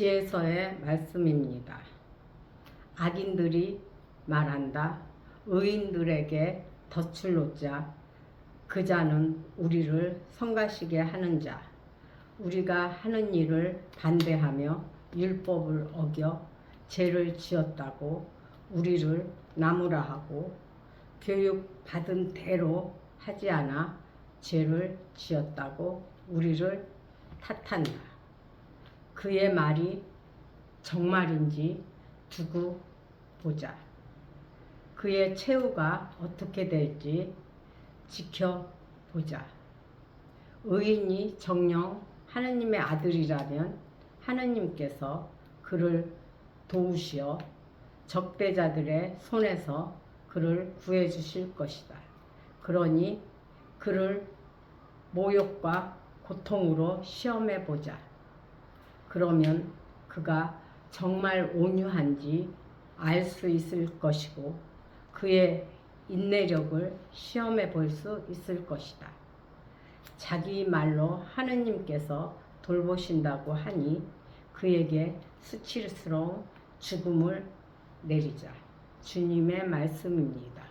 지혜서의 말씀입니다. 악인들이 말한다. 의인들에게 덫을 놓자. 그 자는 우리를 성가시게 하는 자. 우리가 하는 일을 반대하며 율법을 어겨 죄를 지었다고 우리를 나무라 하고 교육 받은 대로 하지 않아 죄를 지었다고 우리를 탓한다. 그의 말이 정말인지 두고 보자. 그의 최후가 어떻게 될지 지켜보자. 의인이 정령 하느님의 아들이라면 하느님께서 그를 도우시어 적대자들의 손에서 그를 구해 주실 것이다. 그러니 그를 모욕과 고통으로 시험해 보자. 그러면 그가 정말 온유한지 알 수 있을 것이고 그의 인내력을 시험해 볼 수 있을 것이다. 자기 말로 하느님께서 돌보신다고 하니 그에게 수치스러운 죽음을 내리자. 주님의 말씀입니다.